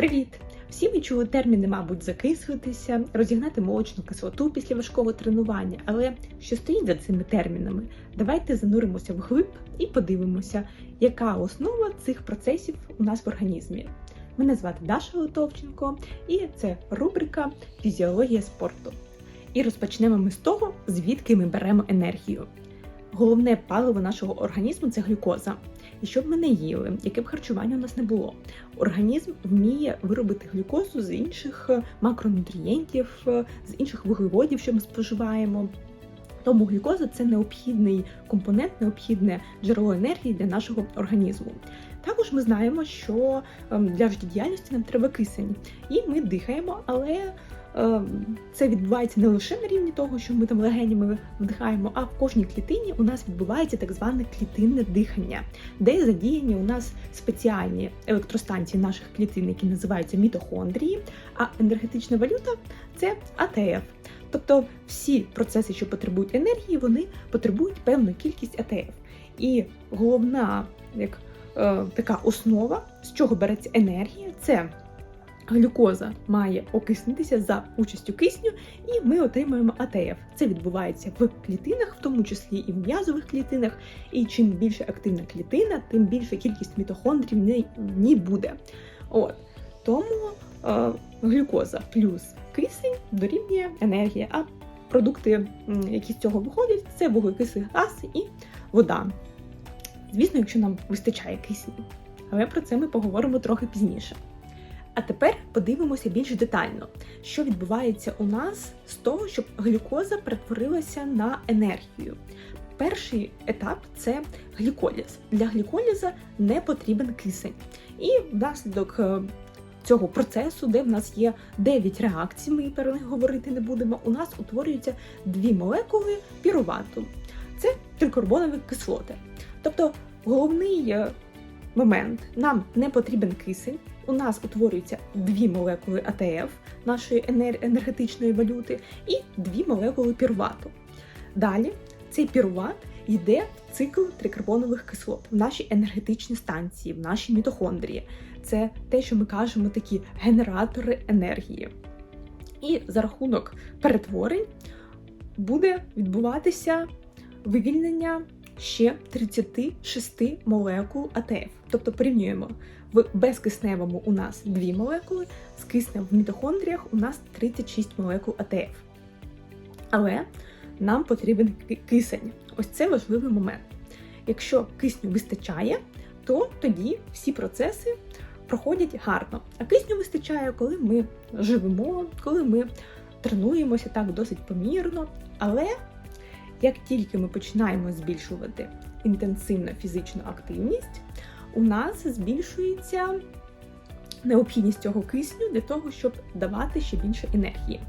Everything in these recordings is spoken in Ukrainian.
Привіт! Всі ви чули терміни, мабуть, закислитися, розігнати молочну кислоту після важкого тренування. Але що стоїть за цими термінами? Давайте зануримося вглиб і подивимося, яка основа цих процесів у нас в організмі. Мене звати Даша Литовченко, і це рубрика Фізіологія спорту. І розпочнемо ми з того, звідки ми беремо енергію. Головне паливо нашого організму це глюкоза. І щоб ми не їли, яке б харчування у нас не було, організм вміє виробити глюкозу з інших е, макронутрієнтів, е, з інших вуглеводів, що ми споживаємо. Тому глюкоза це необхідний компонент, необхідне джерело енергії для нашого організму. Також ми знаємо, що ем, для життєдіяльності нам треба кисень, і ми дихаємо, але це відбувається не лише на рівні того, що ми там легенями вдихаємо, а в кожній клітині у нас відбувається так зване клітинне дихання, де задіяні у нас спеціальні електростанції наших клітин, які називаються мітохондрії, а енергетична валюта це АТФ. Тобто всі процеси, що потребують енергії, вони потребують певну кількість АТФ. І головна як е, така основа, з чого береться енергія, це глюкоза має окиснитися за участю кисню, і ми отримуємо АТФ. Це відбувається в клітинах, в тому числі і в м'язових клітинах. І чим більше активна клітина, тим більша кількість мітохондрів в ній буде. От тому е, глюкоза плюс кисень дорівнює енергія. А продукти, які з цього виходять, це вуглекислий газ і вода. Звісно, якщо нам вистачає кисню. Але про це ми поговоримо трохи пізніше. А тепер подивимося більш детально, що відбувається у нас з того, щоб глюкоза перетворилася на енергію. Перший етап це гліколіз. Для гліколіза не потрібен кисень. І внаслідок е, цього процесу, де в нас є 9 реакцій, ми про них говорити не будемо. У нас утворюються дві молекули пірувату. Це трикарбонові кислоти. Тобто головний е, момент нам не потрібен кисень. У нас утворюються дві молекули АТФ нашої енергетичної валюти і дві молекули пірувату. Далі цей піруват йде в цикл трикарбонових кислот в нашій енергетичній станції, в нашій мітохондрії. Це те, що ми кажемо, такі генератори енергії. І за рахунок перетворень буде відбуватися вивільнення ще 36 молекул АТФ. Тобто порівнюємо в безкисневому у нас дві молекули, з киснем в мітохондріях у нас 36 молекул АТФ. Але нам потрібен кисень. Ось це важливий момент. Якщо кисню вистачає, то тоді всі процеси проходять гарно. А кисню вистачає, коли ми живемо, коли ми тренуємося так досить помірно. Але як тільки ми починаємо збільшувати інтенсивну фізичну активність, у нас збільшується необхідність цього кисню для того, щоб давати ще більше енергії.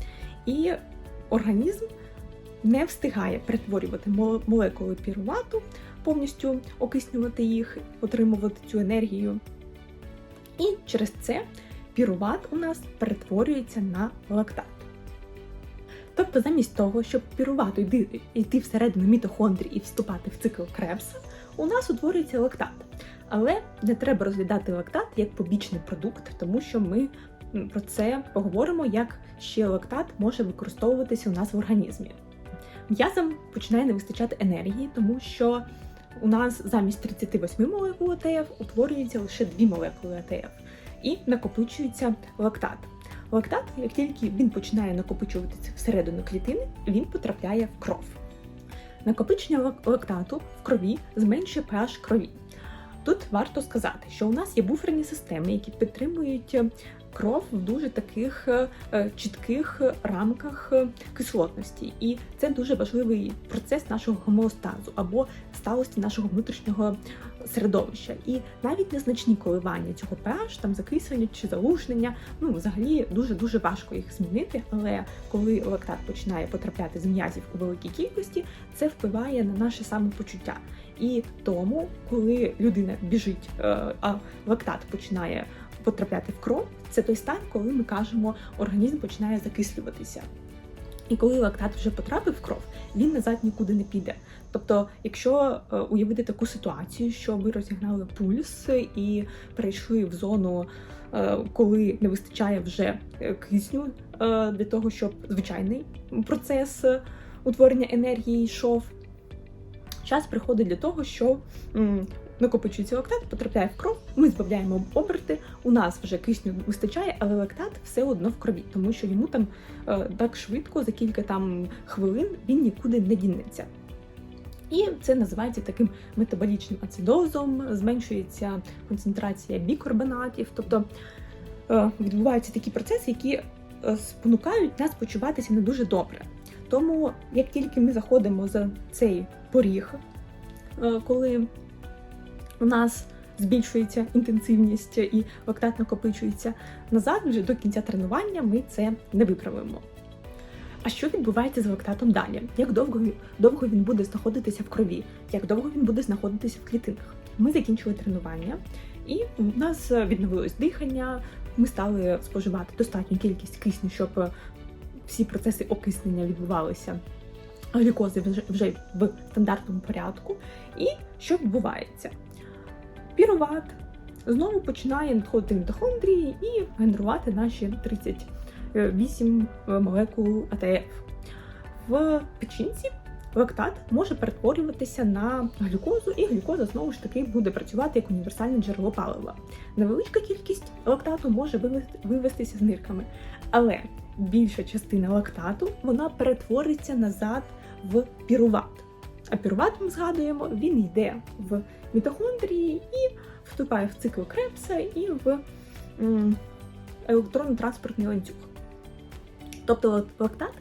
І організм не встигає перетворювати молекули пірувату, повністю окиснювати їх, отримувати цю енергію. І через це піруват у нас перетворюється на лактат. Тобто, замість того, щоб пірувату йти, йти всередину мітохондрії і вступати в цикл Кребса, у нас утворюється лактат. Але не треба розглядати лактат як побічний продукт, тому що ми про це поговоримо, як ще лактат може використовуватися у нас в організмі. М'язам починає не вистачати енергії, тому що у нас замість 38 молекул АТФ утворюється лише 2 молекули АТФ і накопичується лактат. Лактат, як тільки він починає накопичуватися всередину клітини, він потрапляє в кров. Накопичення лактату в крові зменшує pH крові. Тут варто сказати, що у нас є буферні системи, які підтримують кров в дуже таких е, е, чітких рамках е, кислотності, і це дуже важливий процес нашого гомеостазу або сталості нашого внутрішнього середовища. І навіть незначні коливання цього pH, там закислення чи залушнення, ну взагалі дуже дуже важко їх змінити. Але коли лактат починає потрапляти з м'язів у великій кількості, це впливає на наше самопочуття. І тому, коли людина біжить, а лактат починає потрапляти в кров, це той стан, коли ми кажемо, організм починає закислюватися. І коли лактат вже потрапив в кров, він назад нікуди не піде. Тобто, якщо е, уявити таку ситуацію, що ви розігнали пульс і перейшли в зону, е, коли не вистачає вже е, кисню для того, щоб звичайний процес утворення енергії йшов, час приходить для того, що накопичується лактат, потрапляє в кров, ми збавляємо оберти, у нас вже кисню вистачає, але лактат все одно в крові, тому що йому там е, так швидко, за кілька там хвилин він нікуди не дінеться. І це називається таким метаболічним ацидозом, зменшується концентрація бікарбонатів, тобто е, відбуваються такі процеси, які е, спонукають нас почуватися не дуже добре. Тому як тільки ми заходимо за цей поріг, коли у нас збільшується інтенсивність і лактат накопичується назад, вже до кінця тренування ми це не виправимо. А що відбувається з лактатом далі? Як довго, довго він буде знаходитися в крові? Як довго він буде знаходитися в клітинах? Ми закінчили тренування, і у нас відновилось дихання. Ми стали споживати достатню кількість кисню, щоб всі процеси окиснення відбувалися. Глюкози вже- в стандартному порядку. І що відбувається? Піруват знову починає надходити мітохондрії і генерувати наші 38 молекул АТФ. В печінці лактат може перетворюватися на глюкозу, і глюкоза знову ж таки буде працювати як універсальне джерело палива. Невеличка кількість лактату може вивести- вивестися з нирками, але більша частина лактату вона перетвориться назад в піруват. А піруват, ми згадуємо, він йде в мітохондрії і вступає в цикл Крепса і в електронно-транспортний ланцюг. Тобто лактат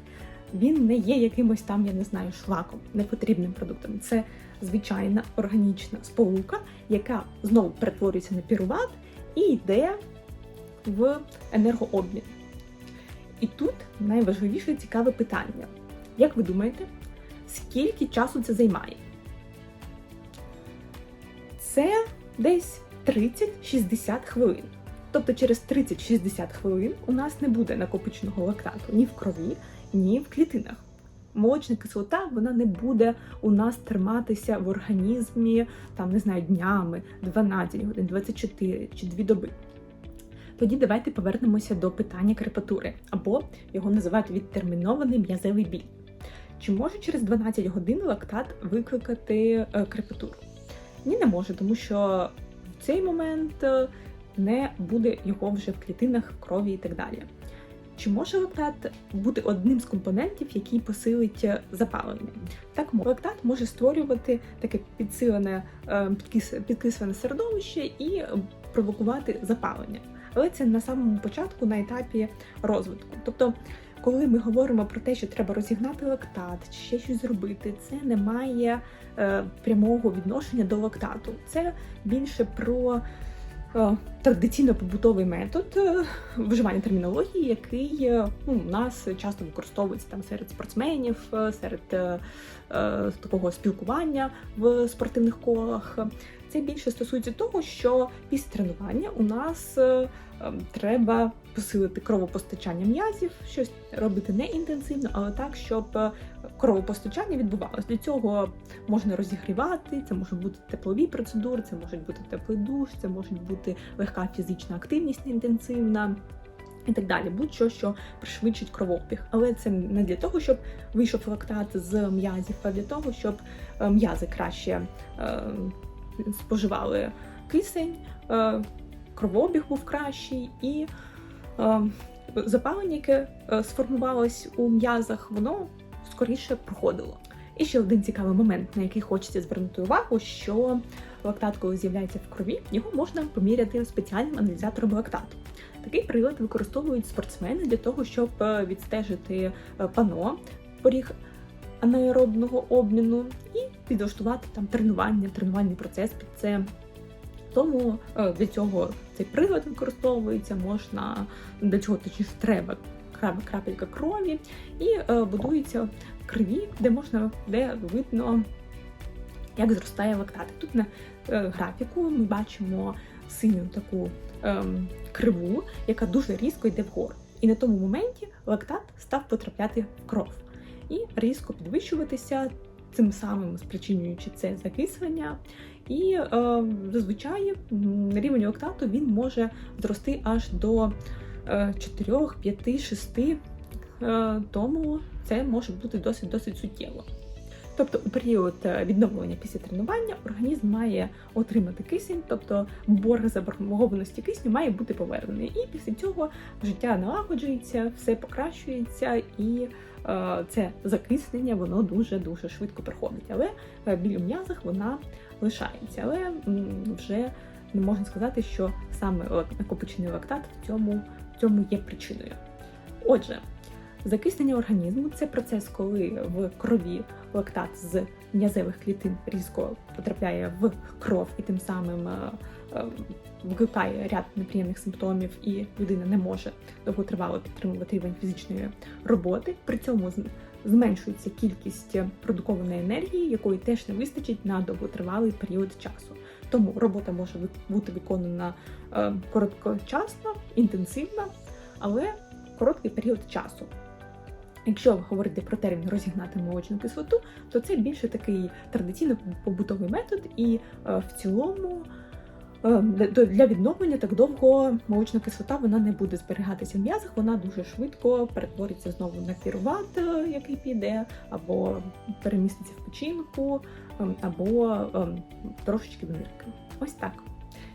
він не є якимось там, я не знаю, шлаком, непотрібним продуктом. Це звичайна органічна сполука, яка знову перетворюється на піруват і йде в енергообмін. І тут найважливіше цікаве питання. Як ви думаєте, скільки часу це займає? Це десь 30-60 хвилин. Тобто через 30-60 хвилин у нас не буде накопиченого лактату ні в крові, ні в клітинах. Молочна кислота вона не буде у нас триматися в організмі там, не знаю, днями, 12 годин, 24 чи 2 доби. Тоді давайте повернемося до питання крепатури, або його називають відтермінований м'язевий біль. Чи може через 12 годин лактат викликати е, крепатуру? Ні, не може, тому що в цей момент е, не буде його вже в клітинах, крові і так далі. Чи може лактат бути одним з компонентів, який посилить е, запалення? Так, лактат може створювати таке підсилене підкислене середовище і провокувати запалення. Але це на самому початку на етапі розвитку. Тобто, коли ми говоримо про те, що треба розігнати лактат чи ще щось зробити, це не має е, прямого відношення до лактату. Це більше про е, традиційно-побутовий метод е, вживання термінології, який е, ну, у нас часто використовується там серед спортсменів, е, серед е, е, такого спілкування в спортивних колах. Це більше стосується того, що після тренування у нас е, е, треба посилити кровопостачання м'язів, щось робити не інтенсивно, але так, щоб е, кровопостачання відбувалося. Для цього можна розігрівати, це можуть бути теплові процедури, це можуть бути теплий душ, це може бути легка фізична активність інтенсивна. І так далі, будь-що, що пришвидшить кровообіг. Але це не для того, щоб вийшов лактат з м'язів, а для того, щоб е, м'язи краще споживали кисень, е, кровообіг був кращий, і е, запалення, яке е, сформувалось у м'язах, воно скоріше проходило. І ще один цікавий момент, на який хочеться звернути увагу, що лактат, коли з'являється в крові, його можна поміряти спеціальним аналізатором лактату. Такий прилад використовують спортсмени для того, щоб відстежити пано, поріг анаеробного обміну і підлаштувати там тренування, тренувальний процес під це. Тому е, для цього цей прилад використовується, можна для цього точніше треба крапелька крові, і е, будується в крові, де можна де видно, як зростає лактат. Тут на е, графіку ми бачимо синю таку ем, криву, яка дуже різко йде вгору. І на тому моменті лактат став потрапляти в кров і різко підвищуватися, цим самим спричинюючи це закислення. І е, зазвичай рівень лактату він може зрости аж до е, 4, 5, 6, е, тому це може бути досить досить суттєво. Тобто у період е, відновлення після тренування організм має отримати кисень, тобто борг заборгованості кисню має бути повернений. І після цього життя налагоджується, все покращується, і е, це закиснення воно дуже дуже швидко проходить. Але е, біль у м'язах вона лишається. Але вже не можна сказати, що саме накопичений лактат в цьому, в цьому є причиною. Отже, закиснення організму це процес, коли в крові лактат з м'язевих клітин різко потрапляє в кров і тим самим е, е, викликає ряд неприємних симптомів, і людина не може довготривало підтримувати рівень фізичної роботи. При цьому зменшується кількість продукованої енергії, якої теж не вистачить на довготривалий період часу. Тому робота може бути виконана е, короткочасно, інтенсивно, але короткий період часу. Якщо говорити про термін розігнати молочну кислоту, то це більше такий традиційно побутовий метод, і е, в цілому е, для- відновлення так довго молочна кислота вона не буде зберігатися в м'язах, вона дуже швидко перетвориться знову на піруват, е, який піде, або переміститься в печінку, ем, або ем, трошечки в нирки. Ось так.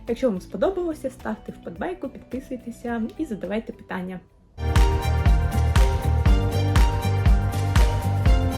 Якщо вам сподобалося, ставте вподобайку, підписуйтеся і задавайте питання.